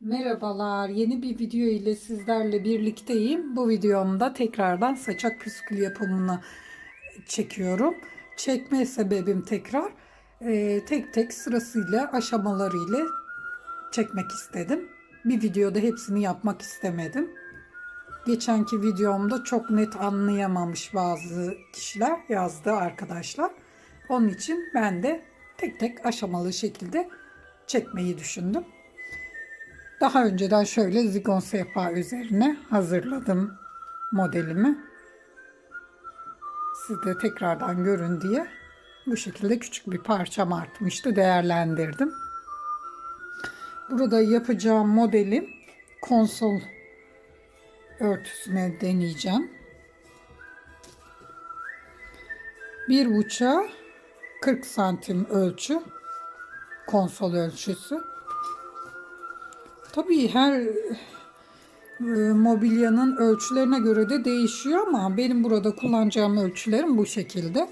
Merhabalar, yeni bir video ile sizlerle birlikteyim. Bu videomda tekrardan saçak püskül yapımını çekiyorum. Çekme sebebim tekrar e, tek tek sırasıyla aşamalarıyla çekmek istedim. Bir videoda hepsini yapmak istemedim. Geçenki videomda çok net anlayamamış bazı kişiler yazdı arkadaşlar. Onun için ben de tek tek aşamalı şekilde çekmeyi düşündüm. Daha önceden şöyle zigon sehpa üzerine hazırladım modelimi. Siz de tekrardan görün diye bu şekilde küçük bir parçam artmıştı değerlendirdim. Burada yapacağım modelim konsol örtüsüne deneyeceğim. Bir buçuğa 40 santim ölçü konsol ölçüsü. Tabii her e, mobilyanın ölçülerine göre de değişiyor ama benim burada kullanacağım ölçülerim bu şekilde.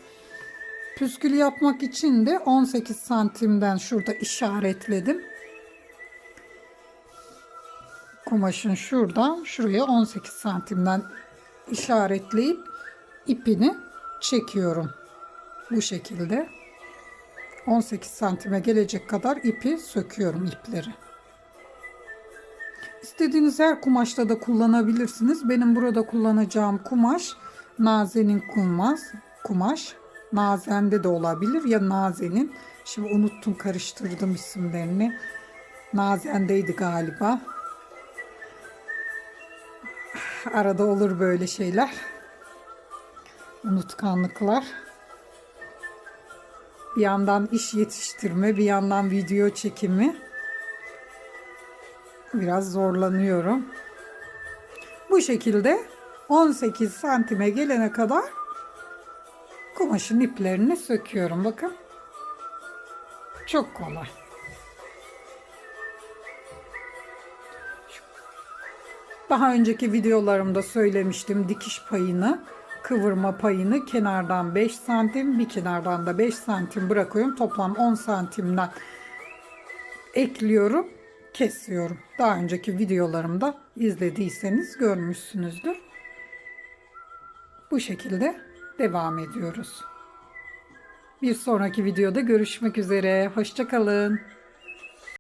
Püskül yapmak için de 18 santimden şurada işaretledim. Kumaşın şuradan şuraya 18 santimden işaretleyip ipini çekiyorum. Bu şekilde 18 santime gelecek kadar ipi söküyorum ipleri. İstediğiniz her kumaşta da kullanabilirsiniz. Benim burada kullanacağım kumaş Naze'nin kumaş. kumaş. Nazen'de de olabilir ya Naze'nin. Şimdi unuttum karıştırdım isimlerini. Nazen'deydi galiba. Arada olur böyle şeyler. Unutkanlıklar. Bir yandan iş yetiştirme, bir yandan video çekimi. Biraz zorlanıyorum. Bu şekilde 18 santime gelene kadar kumaşın iplerini söküyorum. Bakın. Çok kolay. Daha önceki videolarımda söylemiştim dikiş payını, kıvırma payını kenardan 5 santim, bir kenardan da 5 santim bırakıyorum. Toplam 10 santimden ekliyorum kesiyorum. Daha önceki videolarımda izlediyseniz görmüşsünüzdür. Bu şekilde devam ediyoruz. Bir sonraki videoda görüşmek üzere. Hoşçakalın.